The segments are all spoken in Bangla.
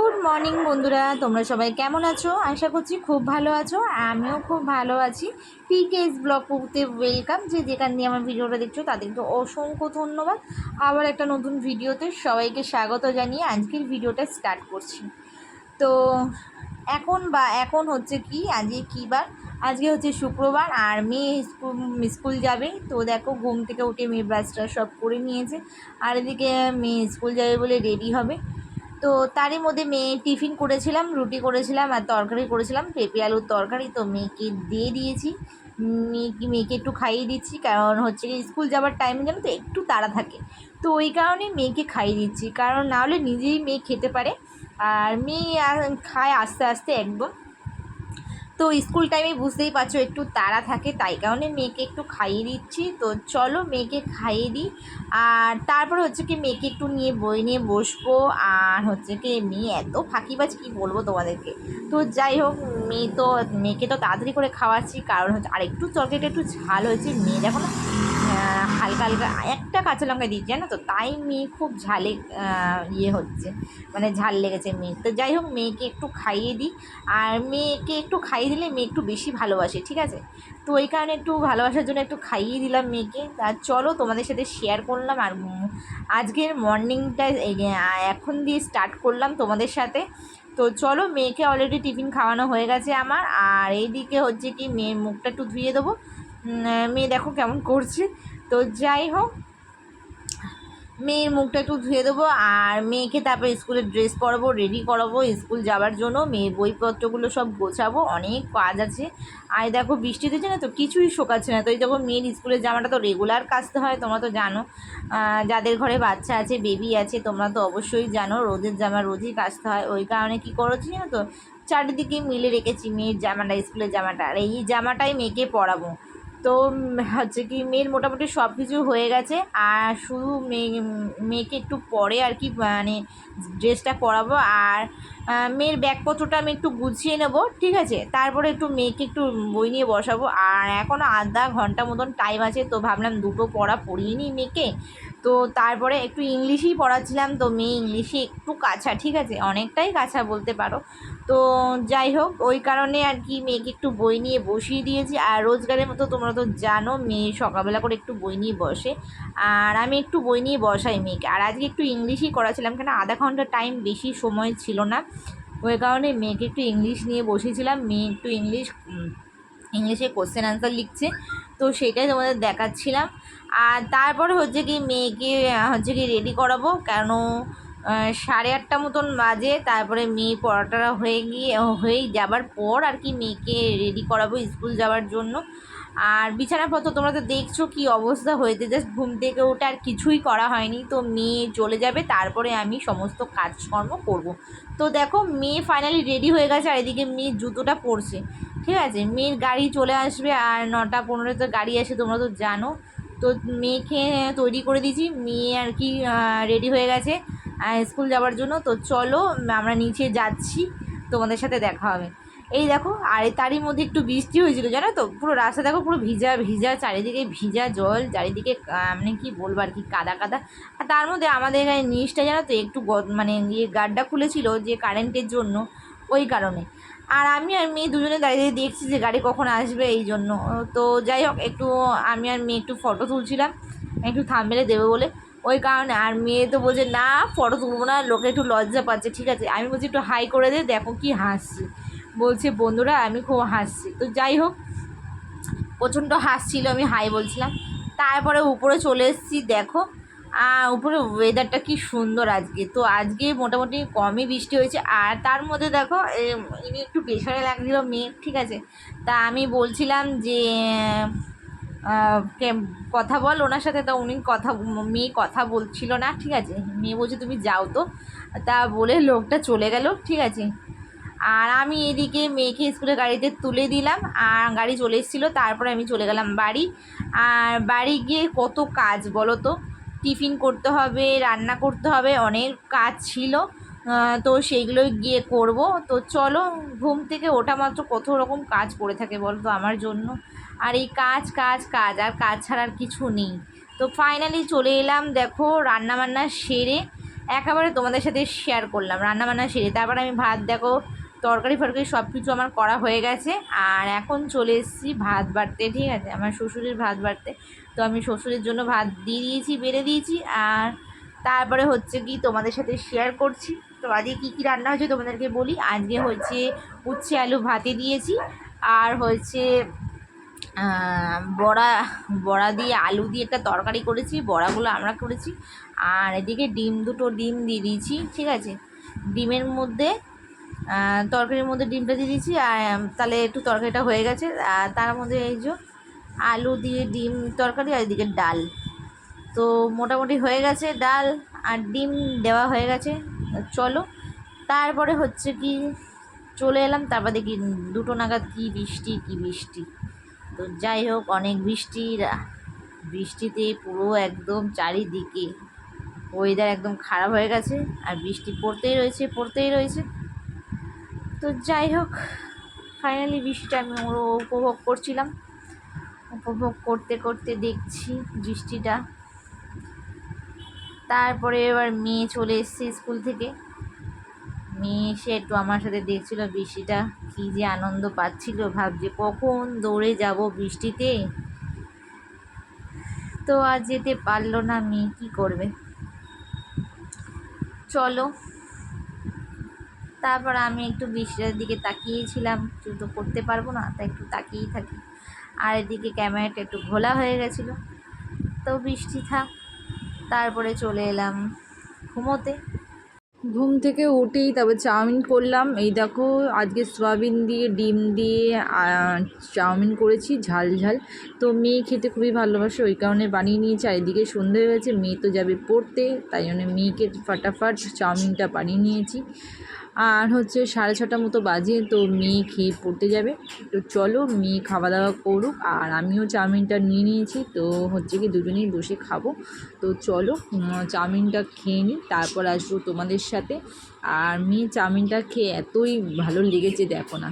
গুড মর্নিং বন্ধুরা, তোমরা সবাই কেমন আছো? আশা করছি খুব ভালো আছো, আমিও খুব ভালো আছি। পিকেএস ব্লগ করতে ওয়েলকাম যে যেখান দিয়ে আমার ভিডিওটা দেখছ, তাদেরকে অসংখ্য ধন্যবাদ। আবার একটা নতুন ভিডিওতে সবাইকে স্বাগত জানিয়ে আজকের ভিডিওটা স্টার্ট করছি। তো এখন বা এখন হচ্ছে কি, আজকে কী বার? আজকে হচ্ছে শুক্রবার, আর মেয়ে স্কুল স্কুল যাবে। তো দেখো, ঘুম থেকে উঠে মেয়ে ব্রাশটা সব করে নিয়েছে। আর এদিকে মেয়ে স্কুল যাবে বলে রেডি হবে। তো তারই মধ্যে মেয়ে টিফিন করেছিলাম, রুটি করেছিলাম আর তরকারি করেছিলাম। পেঁপে, আলুর তরকারি তো মেয়েকে দিয়ে দিয়েছি। মেয়েকে মেয়েকে একটু খাইয়ে দিচ্ছি, কারণ হচ্ছে কি স্কুল যাওয়ার টাইম যেন তো একটু তাড়া থাকে। তো ওই কারণে মেয়েকে খাইয়ে দিচ্ছি, কারণ না হলে নিজেই মেয়ে খেতে পারে। আর মেয়ে খায় আস্তে আস্তে একদম। তো স্কুল টাইমে বুঝতেই পারছ, একটু তাড়া থাকে, তাই কারণে মেয়েকে একটু খাইয়ে দিচ্ছি। তো চলো মেয়েকে খাইয়ে দিই। আর তারপরে হচ্ছে কি মেয়েকে একটু নিয়ে বই নিয়ে বসবো। আর হচ্ছে কি মেয়ে এত ফাঁকিবাজ কী বলব তোমাদেরকে? তো যাই হোক, মেয়ে তো, মেয়েকে তো তাড়াতাড়ি করে খাওয়াচ্ছি। কারণ হচ্ছে আর একটু তরকারিটা একটু ঝাল হয়েছে মেয়ে যখন হালকা হালকা একটা কাঁচা লঙ্কা দিচ্ছি জানো তো? তাই মেয়ে খুব ঝালে ইয়ে হচ্ছে। মানে ঝাল লেগেছে মেয়ে তো যাই হোক, মেয়েকে একটু খাইয়ে দিই। আর মেয়েকে একটু খাইয়ে দিলে মেয়ে একটু বেশি ভালোবাসে, ঠিক আছে? তো ওই কারণে একটু ভালোবাসার জন্য একটু খাইয়ে দিলাম মেয়েকে। আর চলো, তোমাদের সাথে শেয়ার করলাম। আর আজকের মর্নিংটা এখন দিয়ে স্টার্ট করলাম তোমাদের সাথে। তো চলো, মেয়েকে অলরেডি টিফিন খাওয়ানো হয়ে গেছে আমার। আর এইদিকে হচ্ছে কি, মেয়ের মুখটা একটু ধুয়ে দেবো। মেয়ে দেখো কেমন করছে। তো যাই হোক, মেয়ের মুখটা একটু ধুয়ে দেবো আর মেয়েকে তারপরে স্কুলের ড্রেস পরাবো রেডি করাবো, স্কুল যাওয়ার জন্য। মেয়ের বইপত্রগুলো সব গোছাবো, অনেক কাজ আছে। আর দেখো বৃষ্টি দিচ্ছে না তো, কিছুই শোকাচ্ছে না। তো এই দেখো মেয়ের স্কুলের জামাটা তো রেগুলার কাচতে হয়, তোমরা তো জানো। যাদের ঘরে বাচ্চা আছে বেবি আছে, তোমরা তো অবশ্যই জানো রোদের জামা রোজই কাচতে হয়। ওই কারণে কী করেছি জানো তো, চারিদিকে মিলে রেখেছি মেয়ের জামাটা, স্কুলের জামাটা। আর এই জামাটাই মেয়েকে পরাবো। তো হচ্ছে কি, মেয়ের মোটামুটি সব কিছু হয়ে গেছে। আর শুধু মেয়ে, মেয়েকে একটু পরে আর কি মানে ড্রেসটা পরাবো। আর মেয়ের ব্যাগপত্রটা আমি একটু গুছিয়ে নেব, ঠিক আছে? তারপরে একটু মেয়েকে একটু বই নিয়ে বসাবো। আর এখনও আধা ঘণ্টা মতন টাইম আছে, তো ভাবলাম দুটো পড়া পড়িয়ে নিই মেয়েকে। তো তারপরে একটু ইংলিশই পড়াচ্ছিলাম, তো মেয়ে ইংলিশে একটু কাছা, ঠিক আছে? অনেকটাই কাছা বলতে পারো। তো যাই হোক, ওই কারণে আর কি মেয়েকে একটু বই নিয়ে বসিয়ে দিয়েছি। আর রোজগারের মতো তোমরা তো জানো, মেয়ে সকালবেলা করে একটু বই নিয়ে বসে। আর আমি একটু বই নিয়ে বসাই মেয়েকে। আর আজকে একটু ইংলিশই করাছিলাম, কেন আধা ঘণ্টা টাইম বেশি সময় ছিল না। ওই কারণে মেয়েকে একটু ইংলিশ নিয়ে বসেছিলাম মেয়ে একটু ইংলিশ ইংলিশে কোশ্চেন আনসার লিখছে। তো সেটাই তোমাদের দেখাচ্ছিলাম। আর তারপর হচ্ছে কি মেয়েকে, হচ্ছে কি রেডি করাবো। কেন সাড়ে আটটা মতন বাজে, তারপরে মেয়ে পড়াটা হয়ে গিয়ে, হয়েই যাবার পর আর কি মেয়েকে রেডি করাবো স্কুল যাওয়ার জন্য। আর বিছানাপত্র তোমরা তো দেখছ কি অবস্থা হয়েছে। জাস্ট ঘুম থেকে ওঠে আর কিছুই করা হয়নি। তো মেয়ে চলে যাবে, তারপরে আমি সমস্ত কাজকর্ম করব। তো দেখো, মেয়ে ফাইনালি রেডি হয়ে গেছে আর এদিকে মেয়ে জুতোটা পরছে। ঠিক আছে? মেয়ের গাড়ি চলে আসবে আর নটা পনেরোতে গাড়ি আসে, তোমরা তো জানো। তো মেয়েকে তৈরি করে দিয়েছি। মেয়ে আর কি রেডি হয়ে গেছে। স্কুল যাওয়ার জন্য। তো চলো, আমরা নিচে যাচ্ছি, তোমাদের সাথে দেখা হবে। এই দেখো, আর তারই মধ্যে একটু বৃষ্টি হয়েছিল, জানো তো? পুরো রাস্তা দেখো, পুরো ভিজা ভিজা, চারিদিকে ভিজা জল, চারিদিকে মানে কি বলব আর কি, কাদা কাদা। আর তার মধ্যে আমাদের এখানে নিচটা, জানো তো, একটু মানে ইয়ে গাড্ডা খুলেছিল, যে কারেন্টের জন্য, ওই কারণে। আর আমি আর মেয়ে দুজনে দাঁড়িয়ে দেখছি যে গাড়ি কখন আসবে এই জন্য। তো যাই হোক, একটু আমি আর মেয়ে একটু ফটো তুলছিলাম, একটু থামবেলে দেবে বলে। ওই কারণে আর মেয়ে তো বলছে, না, ফটো তুলবো না, লোকে একটু লজ্জা পাচ্ছে, ঠিক আছে? আমি বলছি, একটু হাই করে দে, দেখো কি হাসছি। বলছে, বন্ধুরা, আমি খুব হাসছি। তো যাই হোক, প্রচণ্ড হাসছিল, আমি হাই বলছিলাম। তারপরে উপরে চলে এসেছি, দেখো উপরে ওয়েদারটা কি সুন্দর আজকে। তো আজকে মোটামুটি কমই বৃষ্টি হয়েছে, আর তার মধ্যে দেখো ইনি একটু পেছনে লাগছিল মেয়ে ঠিক আছে? তা আমি বলছিলাম যে কথা বল, ওনার সাথে তো উনি কথা, মেয়ে কথা বলছিল না, ঠিক আছে? মেয়ে বলছে, তুমি যাও তো। তা বলে লোকটা চলে গেল, ঠিক আছে? আর আমি এদিকে মেয়েকে স্কুলে গাড়িতে তুলে দিলাম, আর গাড়ি চলে এসেছিল, তারপরে আমি চলে গেলাম বাড়ি। আর বাড়ি গিয়ে কত কাজ বলো তো? টিফিন করতে হবে, রান্না করতে হবে, অনেক কাজ ছিল। তো সেইগুলোই গিয়ে করব। তো চলো, ঘুম থেকে ওঠা মাত্র কত রকম কাজ পড়ে থাকে বলো তো আমার জন্য। আর এই কাজ কাজ কাজ, আর কাজ ছাড়ার কিছু নেই। তো ফাইনালি চলে এলাম, দেখো রান্না বান্না সেরে একেবারে তোমাদের সাথে শেয়ার করলাম রান্না বান্না সেরে। তারপর আমি ভাত, দেখো, তরকারি, ফরকারি সব কিছু আমার করা হয়ে গেছে। আর এখন চলে এসেছি ভাত বাড়তে, ঠিক আছে? আমার শ্বশুরের ভাত বাড়তে। তো আমি শ্বশুরের জন্য ভাত দিয়ে দিয়েছি, বেড়ে দিয়েছি। আর তারপরে হচ্ছে কি, তোমাদের সাথে শেয়ার করছি। তো আজকে কী কী রান্না হয়েছে তোমাদেরকে বলি? আজকে হচ্ছে উচ্ছে আলু ভাতে দিয়েছি। আর হচ্ছে বড়া বড়া দিয়ে আলু দিয়ে একটা তরকারি করেছি, বড়াগুলো আমরা করেছি। আর এদিকে ডিম, দুটো ডিম দিয়ে দিয়েছি, ঠিক আছে? ডিমের মধ্যে তরকারির মধ্যে ডিমটা দিয়ে দিয়েছি, আর তাহলে একটু তরকারিটা হয়ে গেছে। আর তার মধ্যে এই যে আলু দিয়ে ডিম তরকারি আর এদিকে ডাল। তো মোটামুটি হয়ে গেছে ডাল আর ডিম দেওয়া হয়ে গেছে। চলো, তারপরে হচ্ছে কি, চলে এলাম, তারপর দেখি দুটো নাগাদ কি বৃষ্টি কি বৃষ্টি। তো যাই হোক, অনেক বৃষ্টি বৃষ্টিতে পুরো একদম চারিদিকে ওয়েদার একদম খারাপ হয়ে গেছে, আর বৃষ্টি পড়তেই রয়েছে পড়তেই রয়েছে। তো যাই হোক ফাইনালি বৃষ্টিটা আমি ওরও উপভোগ করছিলাম। উপভোগ করতে করতে দেখছি বৃষ্টিটা। তারপরে এবার মেয়ে চলে এসছে স্কুল থেকে। মেয়ে এসে একটু আমার সাথে দেখছিল বৃষ্টিটা, কী যে আনন্দ পাচ্ছিল। ভাবছে, কখন দৌড়ে যাব বৃষ্টিতে? তো আর যেতে পারল না মেয়ে, কী করবে? চলো। তারপর আমি একটু বৃষ্টিটার দিকে তাকিয়েছিলাম কিছু তো করতে পারব না, তাই একটু তাকিয়েই থাকি। আর এদিকে ক্যামেরাটা একটু ঘোলা হয়ে গেছিল। তো বৃষ্টি থাক, তারপরে চলে এলাম ঘুমোতে। ঘুম থেকে উঠেই তারপর চাউমিন করলাম। এই দেখো, আজকে সোয়াবিন দিয়ে, ডিম দিয়ে চাউমিন করেছি, ঝাল ঝাল। তো মেয়ে খেতে খুবই ভালোবাসে, ওই কারণে বানিয়ে নিয়েছি। চারিদিকে সন্ধে হয়েছে মেয়ে তো যাবে পড়তে, তাই জন্য মেয়েকে ফাটাফাট চাউমিনটা বানিয়ে নিয়েছি। আর হচ্ছে সাড়ে ছটা মতো বাজে, তো মেয়ে খেয়ে পড়তে যাবে। তো চলো মেয়ে খাওয়া দাওয়া করুক, আর আমিও চাউমিনটা নিয়ে নিয়েছি। তো হচ্ছে কি দুজনেই বসে খাব। তো চলো চাউমিনটা খেয়ে নিই, তারপর আসব তোমাদের সাথে। আর মেয়ে চাউমিনটা খেয়ে এতই ভালো লেগেছে, দেখো না।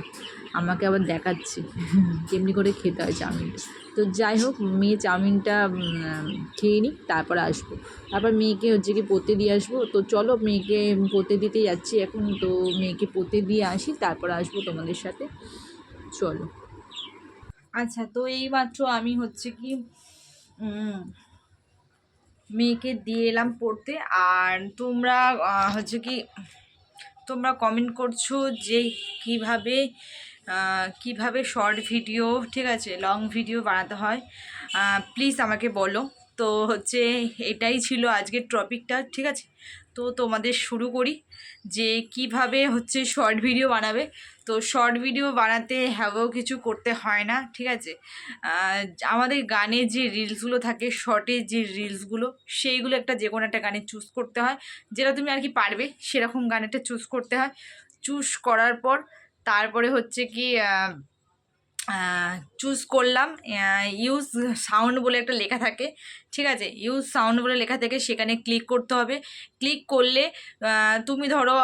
আমাকে আবার দেখাচ্ছে। কেমনি করে খেতে হয় চাউমিনটা। তো যাই হোক মেয়ে চাউমিনটা উম, খেয়ে নিই তারপর আসব। তারপর মেয়েকে হচ্ছে কি পড়তে দিয়ে আসব। তো চলো মেয়েকে পড়তে দিতে যাচ্ছি এখন। তো মেয়েকে পড়তে দিয়ে আসি তারপর আসব তোমাদের সাথে। চলো। আচ্ছা তো এইমাত্র আমি হচ্ছে কি মেয়েকে দিয়ে এলাম পড়তে। আর তোমরা হচ্ছে কি তোমরা কমেন্ট করছ যে কীভাবে কীভাবে শর্ট ভিডিও ঠিক আছে লং ভিডিও বানাতে হয় প্লিজ আমাকে বলো। তো হচ্ছে এটাই ছিল আজকের টপিকটা ঠিক আছে? তো তোমাদের শুরু করি যে কীভাবে হচ্ছে শর্ট ভিডিও বানাবে। তো শর্ট ভিডিও বানাতে হ্যাগো কিছু করতে হয় না, ঠিক আছে? আমাদের গানের যে রিলসগুলো থাকে শর্টের যে রিলসগুলো সেইগুলো একটা যে কোনো একটা গানে চুজ করতে হয়। যেটা তুমি আর কি পারবে, সেরকম গানেটা চুজ করতে হয়। চুজ করার পর তারপরে হচ্ছে কি চুজ করলাম ইউজ সাউন্ড বলে একটা লেখা থাকে, ঠিক আছে? ইউজ সাউন্ড বলে লেখা থাকে, সেখানে ক্লিক করতে হবে। ক্লিক করলে তুমি ধরো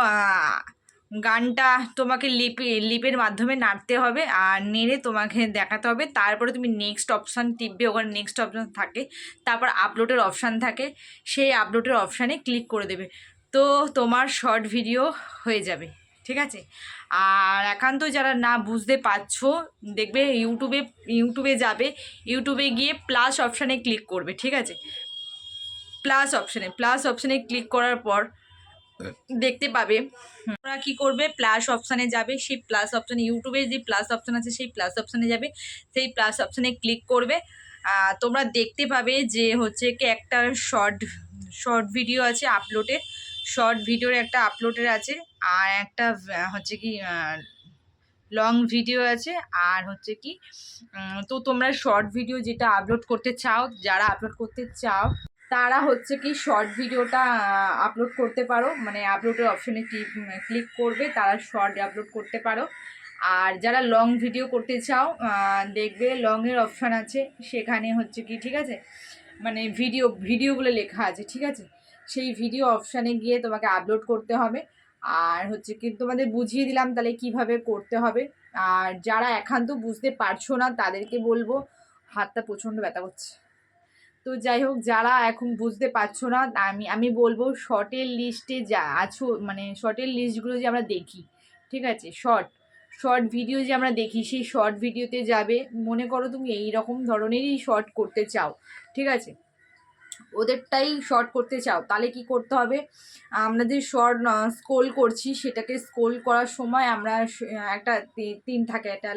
গানটা তোমাকে লিপি, লিপের মাধ্যমে নাড়তে হবে আর নেড়ে তোমাকে দেখাতে হবে। তারপরে তুমি নেক্সট অপশান টিপবে, ওখানে নেক্সট অপশান থাকে, তারপর আপলোডের অপশান থাকে, সেই আপলোডের অপশানে ক্লিক করে দেবে। তো তোমার শর্ট ভিডিও হয়ে যাবে। ঠিক আছে? আর একান্ত যারা না বুঝতে পারছ, দেখবে ইউটিউবে ইউটিউবে যাবে, ইউটিউবে গিয়ে প্লাস অপশানে ক্লিক করবে, ঠিক আছে? প্লাস অপশানে প্লাস অপশানে ক্লিক করার পর দেখতে পাবে, ওরা কি করবে? প্লাস অপশানে যাবে, সেই প্লাস অপশানে ইউটিউবে যে প্লাস অপশান আছে, সেই প্লাস অপশানে যাবে, সেই প্লাস অপশানে ক্লিক করবে। তোমরা দেখতে পাবে যে হচ্ছে কি একটা শর্ট শর্ট ভিডিও আছে আপলোডে শর্ট ভিডিওর একটা আপলোডের আছে, আর একটা হচ্ছে কি লং ভিডিও আছে, আর হচ্ছে কি তো তোমরা শর্ট ভিডিও যেটা আপলোড করতে চাও, যারা আপলোড করতে চাও, তারা হচ্ছে কি শর্ট ভিডিওটা আপলোড করতে পারো। মানে আপলোডের অপশনে ক্লিক করবে, তারা শর্ট আপলোড করতে পারো। আর যারা লং ভিডিও করতে চাও দেখবে লংয়ের অপশান আছে, সেখানে হচ্ছে কি, ঠিক আছে? মানে ভিডিও ভিডিও বলে লেখা আছে, ঠিক আছে? সেই ভিডিও অপশানে গিয়ে তোমাকে আপলোড করতে হবে। আর হচ্ছে কি, তোমাদের বুঝিয়ে দিলাম তাহলে কীভাবে করতে হবে। আর যারা একান্ত বুঝতে পারছ না, তাদেরকে বলব, হাতটা প্রচণ্ড ব্যথা করছে। তো যাই হোক, যারা এখন বুঝতে পারছ না, আমি আমি বলব শর্টের লিস্টে যা আছো মানে শর্টের লিস্টগুলো যে আমরা দেখি, ঠিক আছে? শর্ট শর্ট ভিডিও যে আমরা দেখি, সেই শর্ট ভিডিওতে যাবে। মনে করো তুমি এই রকম ধরনেরই শর্ট করতে চাও, ঠিক আছে? ওদেরটাই শর্ট করতে চাও, তাহলে কি করতে হবে? আমরা যে শর্ট স্ক্রোল করছি, সেটাকে স্কোল করার সময় আমরা একটা তিন থাকে, একটা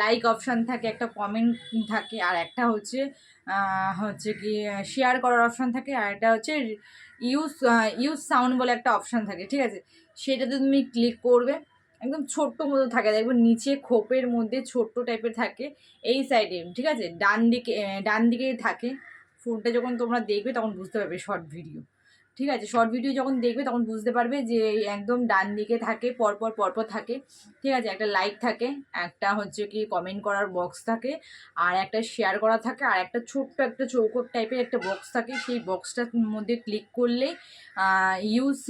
লাইক অপশান থাকে, একটা কমেন্ট থাকে, আর একটা হচ্ছে হচ্ছে কি শেয়ার করার অপশান থাকে, আর একটা হচ্ছে ইউজ ইউজ সাউন্ড বলে একটা অপশান থাকে, ঠিক আছে? সেটাতে তুমি ক্লিক করবে, একদম ছোট্ট মতো থাকে, দেখবে নিচে খোপের মধ্যে ছোট্ট টাইপের থাকে, এই সাইডে ঠিক আছে? ডান দিকে ডান দিকে থাকে। ফোনটা যখন তোমরা দেখবে তখন বুঝতে পারবে শর্ট ভিডিও ঠিক আছে? শর্ট ভিডিও যখন দেখবে তখন বুঝতে পারবে যে একদম ডান দিকে থাকে, পরপর পরপর থাকে। ঠিক আছে? একটা লাইক থাকে, একটা হচ্ছে কি কমেন্ট করার বক্স থাকে, আর একটা শেয়ার করা থাকে, আর একটা ছোট্ট একটা চৌকোট টাইপের একটা বক্স থাকে। সেই বক্সটার মধ্যে ক্লিক করলে ইউজ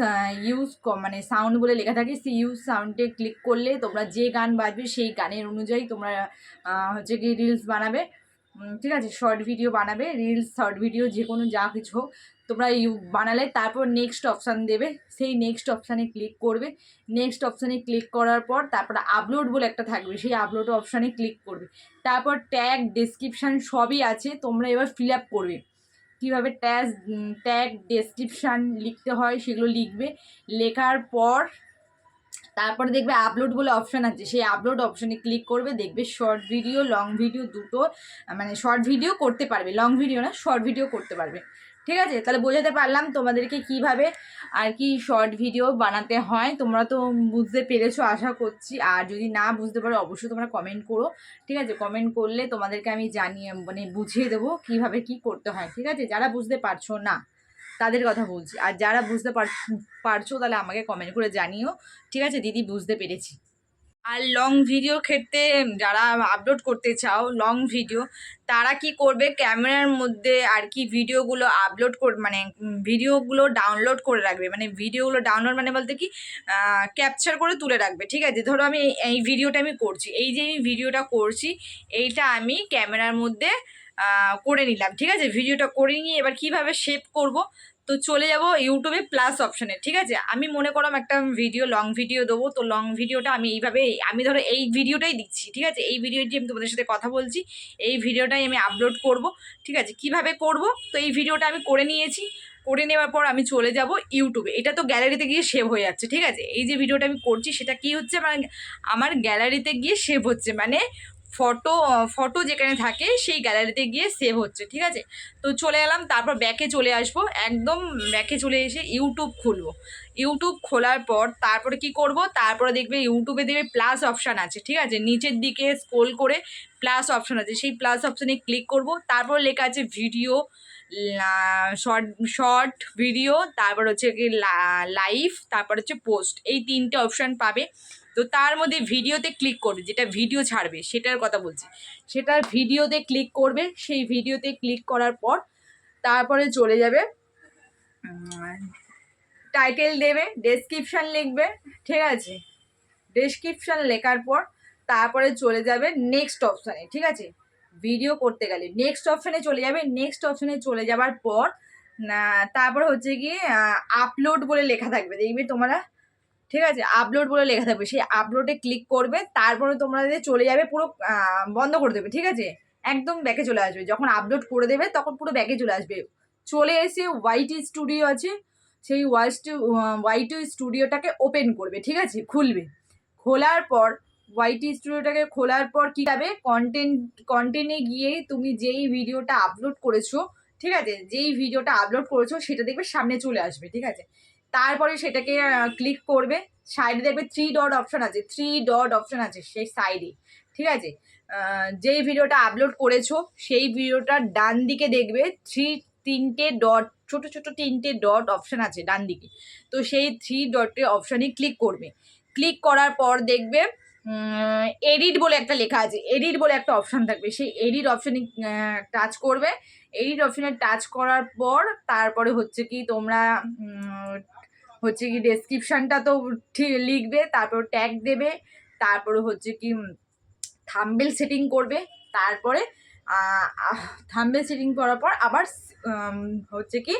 ইউজ মানে সাউন্ড বলে লেখা থাকে, সেই ইউজ সাউন্ডে ক্লিক করলে তোমরা যে গান বাজবে সেই গানের অনুযায়ী তোমরা হচ্ছে কি রিলস বানাবে। ঠিক আছে শর্ট ভিডিও বানাবে রিলস শর্ট ভিডিও যে কোনো যা কিছু হোক। তোমরা ইউ বানালে, তারপর নেক্সট অপশান দেবে। সেই নেক্সট অপশানে ক্লিক করবে। নেক্সট অপশানে ক্লিক করার পর, তারপর আপলোড বলে একটা থাকবে। সেই আপলোড অপশানে ক্লিক করবে। তারপর ট্যাগ ডেসক্রিপশান সবই আছে। তোমরা এবার ফিল আপ করবে। কীভাবে ট্যাগ ট্যাগ ডেসক্রিপশান লিখতে হয় সেগুলো লিখবে। লেখার পর তারপরে দেখবে আপলোড বলে অপশান আছে। সেই আপলোড অপশানে ক্লিক করবে, দেখবে শর্ট ভিডিও লং ভিডিও দুটো মানে শর্ট ভিডিও করতে পারবে। লং ভিডিও না শর্ট ভিডিও করতে পারবে। ঠিক আছে? তাহলে বোঝাতে পারলাম তোমাদেরকে কীভাবে আর কি শর্ট ভিডিও বানাতে হয়। তোমরা তো বুঝতে পেরেছ, আশা করছি। আর যদি না বুঝতে পারো, অবশ্যই তোমরা কমেন্ট করো। ঠিক আছে? কমেন্ট করলে তোমাদেরকে আমি জানিয়ে মানে বুঝিয়ে দেবো কীভাবে কি করতে হয়। ঠিক আছে? যারা বুঝতে পারছ না তাদের কথা বলছি। আর যারা বুঝতে পার- পারছ তাহলে আমাকে কমেন্ট করে জানিও। ঠিক আছে, দিদি বুঝতে পেরেছি। আর লং ভিডিওর ক্ষেত্রে যারা আপলোড করতে চাও লং ভিডিও তারা কি করবে? ক্যামেরার মধ্যে আর কি ভিডিওগুলো আপলোড কর মানে ভিডিওগুলো ডাউনলোড করে রাখবে। মানে ভিডিওগুলো ডাউনলোড মানে বলতে কি ক্যাপচার করে তুলে রাখবে। ঠিক আছে, ধরো আমি এই- ভিডিওটা আমি করছি। এই যে আমি ভিডিওটা করছি, এইটা আমি ক্যামেরার মধ্যে করে নিলাম। ঠিক আছে ভিডিওটা করে নিয়ে এবার কীভাবে শেপ করব তো চলে যাব ইউটিউবে প্লাস অপশানে ঠিক আছে? আমি মনে করলাম একটা ভিডিও লং ভিডিও দেবো, তো লং ভিডিওটা আমি এইভাবে, আমি ধরো এই ভিডিওটাই দিচ্ছি, ঠিক আছে? এই ভিডিওটি আমি তোমাদের সাথে কথা বলছি, এই ভিডিওটাই আমি আপলোড করব, ঠিক আছে? কীভাবে করব? তো এই ভিডিওটা আমি করে নিয়েছি, করে নেওয়ার পর আমি চলে যাব ইউটিউবে এটা তো গ্যালারিতে গিয়ে সেভ হয়ে যাচ্ছে, ঠিক আছে? এই যে ভিডিওটা আমি করছি, সেটা কি হচ্ছে? মানে আমার গ্যালারিতে গিয়ে সেভ হচ্ছে মানে ফটো ফটো যেখানে থাকে, সেই গ্যালারিতে গিয়ে সেভ হচ্ছে, ঠিক আছে? তো চলে এলাম, তারপর ব্যাকে চলে আসব। একদম ব্যাকে চলে এসে ইউটিউব খুলবো। ইউটিউব খোলার পর তারপরে কি করব? তারপরে দেখবে ইউটিউবে দেখবে প্লাস অপশান আছে, ঠিক আছে? নিচের দিকে স্ক্রোল করে প্লাস অপশান আছে। সেই প্লাস অপশানে ক্লিক করব। তারপর লেখা আছে ভিডিও শর্ট শর্ট ভিডিও তারপর হচ্ছে কি লাইভ তারপর হচ্ছে পোস্ট এই তিনটে অপশান পাবে। তো তার মধ্যে ভিডিওতে ক্লিক করবে, যেটা ভিডিও ছাড়বে, সেটার কথা বলছি। সেটার ভিডিওতে ক্লিক করবে, সেই ভিডিওতে ক্লিক করার পর তারপরে চলে যাবে টাইটেল দেবে ডেসক্রিপশান লিখবে, ঠিক আছে? ডেসক্রিপশান লেখার পর তারপরে চলে যাবে নেক্সট অপশানে ঠিক আছে? ভিডিও করতে গেলে নেক্সট অপশানে চলে যাবে নেক্সট অপশানে চলে যাবার পর তারপর হচ্ছে গিয়ে আপলোড বলে লেখা থাকবে, দেখবে তোমরা ঠিক আছে? আপলোড বলে লেখা থাকবে। সেই আপলোডে ক্লিক করবে, তারপরে তোমরা চলে যাবে, পুরো বন্ধ করে দেবে, ঠিক আছে? একদম ব্যাকে চলে আসবে। যখন আপলোড করে দেবে, তখন পুরো ব্যাকে চলে আসবে। চলে এসে ওয়াইটি স্টুডিও আছে। সেই ওয়াইস ওয়াইটি স্টুডিওটাকে ওপেন করবে, ঠিক আছে? খুলবে। খোলার পর ওয়াইটি স্টুডিওটাকে খোলার পর কী যাবে? কন্টেন্ট কন্টেন্টে গিয়ে তুমি যেই ভিডিওটা আপলোড করেছ, ঠিক আছে? যেই ভিডিওটা আপলোড করেছ, সেটা দেখবে সামনে চলে আসবে, ঠিক আছে? তারপরে সেটাকে ক্লিক করবে। সাইডে দেখবে থ্রি ডট অপশন আছে থ্রি ডট অপশন আছে সেই সাইডে ঠিক আছে? যেই ভিডিওটা আপলোড করেছ, সেই ভিডিওটার ডান দিকে দেখবে থ্রি তিনটে ডট ছোট ছোট তিনটে ডট অপশন আছে ডান দিকে। তো সেই থ্রি ডটে অপশানে ক্লিক করবে। ক্লিক করার পর দেখবে এডিট বলে একটা লেখা আছে এডিট বলে একটা অপশান থাকবে। সেই এডিট অপশানে টাচ করবে। এডিট অপশানে টাচ করার পর তারপরে হচ্ছে কি তোমরা হচ্ছে কি ডেসক্রিপশানটা তো ঠিক লিখবে, তারপর ট্যাগ দেবে, তারপরে হচ্ছে কি থাম্বেল সেটিং করবে, তারপরে থাম্বেল সেটিং করার পর আবার হচ্ছে কি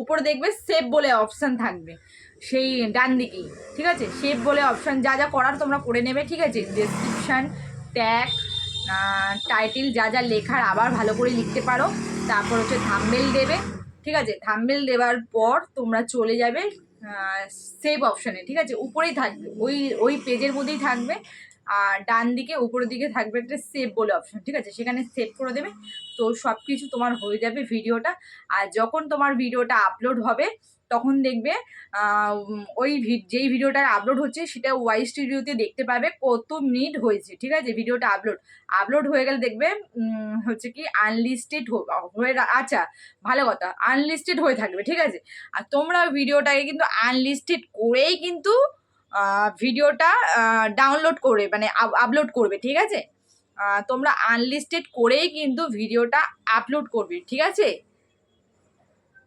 উপরে দেখবে সেভ বলে অপশান থাকবে, সেই ডান দিকেই, ঠিক আছে? সেভ বলে অপশান যা যা করার তোমরা করে নেবে, ঠিক আছে? ডেসক্রিপশান ট্যাগ টাইটেল যা যা লেখার আবার ভালো করে লিখতে পারো, তারপর হচ্ছে থাম্বেল দেবে, ঠিক আছে? থাম্বেল দেওয়ার পর তোমরা চলে যাবে সেভ অপশানে ঠিক আছে? উপরেই থাকবে। ওই ওই পেজের মধ্যেই থাকবে। আর ডান দিকে, উপরের দিকে থাকবে একটা সেভ বলে অপশন ঠিক আছে? সেখানে সেভ করে দেবে। তো সব কিছু তোমার হয়ে যাবে ভিডিওটা আর যখন তোমার ভিডিওটা আপলোড হবে তখন দেখবে ওই যেই ভিডিওটা আপলোড হচ্ছে সেটা ওয়াই স্টুডিওতে দেখতে পাবে কত মিনিট হয়েছে, ঠিক আছে? ভিডিওটা আপলোড আপলোড হয়ে গেলে দেখবে হচ্ছে কি আনলিস্টেড হয়ে আচ্ছা ভালো কথা আনলিস্টেড হয়ে থাকবে, ঠিক আছে? আর তোমরা ভিডিওটাকে কিন্তু আনলিস্টেড করেই কিন্তু ভিডিওটা ডাউনলোড করে মানে আপলোড করবে, ঠিক আছে? তোমরা আনলিস্টেড করেই কিন্তু ভিডিওটা আপলোড করবে, ঠিক আছে?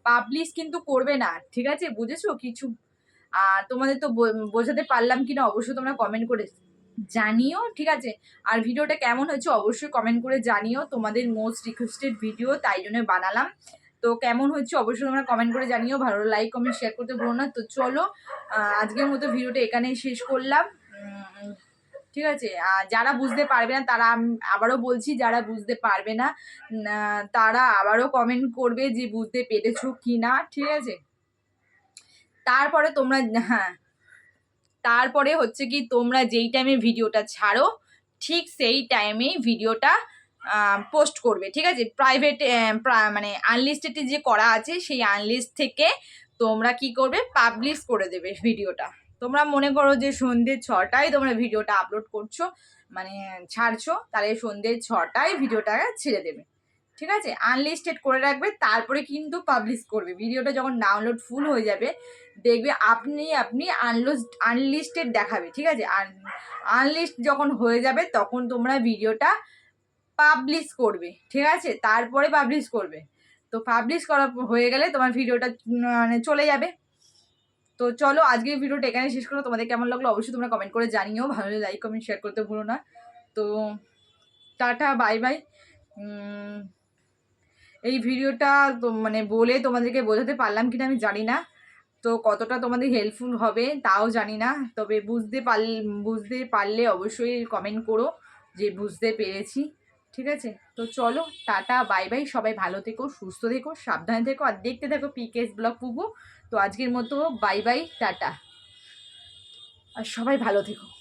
পাবলিশ কিন্তু করবে না, ঠিক আছে? বুঝেছ? কিছু আর তোমাদের তো বোঝাতে পারলাম কিনা অবশ্যই তোমরা কমেন্ট করে জানিও, ঠিক আছে? আর ভিডিওটা কেমন হয়েছে অবশ্যই কমেন্ট করে জানিও, তোমাদের মোস্ট রিকোয়েস্টেড ভিডিও তাই জন্য বানালাম। তো কেমন হচ্ছে অবশ্যই তোমরা কমেন্ট করে জানিও, ভালো লাইক কমেন্ট শেয়ার করতে ভুলো না। তো চলো আজকের মতো ভিডিওটা এখানেই শেষ করলাম। ঠিক আছে? আর যারা বুঝতে পারবে না, তারা আবারও বলছি, যারা বুঝতে পারবে না তারা আবারও কমেন্ট করবে যে বুঝতে পেরেছ কি না ঠিক আছে? তারপরে তোমরা হ্যাঁ তারপরে হচ্ছে কি, তোমরা যেই টাইমে ভিডিওটা ছাড়ো, ঠিক সেই টাইমেই ভিডিওটা পোস্ট করবে, ঠিক আছে? প্রাইভেট মানে আনলিস্টেডে যে করা আছে, সেই আনলিস্ট থেকে তোমরা কি করবে? পাবলিশ করে দেবে ভিডিওটা। তোমরা মনে করো যে সন্ধ্যে ছটায় তোমরা ভিডিওটা আপলোড করছ মানে ছাড়ছো, তাহলে সন্ধ্যে ছটায় ভিডিওটা ছেড়ে দেবে। ঠিক আছে? আনলিস্টেড করে রাখবে, তারপরে কিন্তু পাবলিশ করবে। ভিডিওটা যখন ডাউনলোড ফুল হয়ে যাবে, দেখবে আপনি আপনি আনলোস্ট আনলিস্টেড দেখাবে, ঠিক আছে? আনলিস্ট যখন হয়ে যাবে, তখন তোমরা ভিডিওটা পাবলিশ করবে, ঠিক আছে? তারপরে পাবলিশ করবে। তো পাবলিশ করা হয়ে গেলে তোমার ভিডিওটা মানে চলে যাবে। তো চলো আজকের ভিডিওটা এখানে শেষ করো তোমাদের কেমন লাগল অবশ্যই তোমরা কমেন্ট করে জানিও। ভালো লাইক কমেন্ট শেয়ার করতে ভুলো না। তো টাটা বাই বাই এই ভিডিওটা মানে বলে তোমাদেরকে বোঝাতে পারলাম কিনা আমি জানি না। তো কতটা তোমাদের হেল্পফুল হবে তাও জানি না। তবে বুঝতে পার বুঝতে পারলে অবশ্যই কমেন্ট করো যে বুঝতে পেরেছি। ঠিক আছে? তো চলো, টাটা বাই বাই সবাই ভালো থেকো, সুস্থ থেকো, সাবধানে থেকো। আর দেখতে থাকো পিকেএস ব্লগ পুবু তো আজকের মতো বাই বাই টাটা। আর সবাই ভালো থেকো।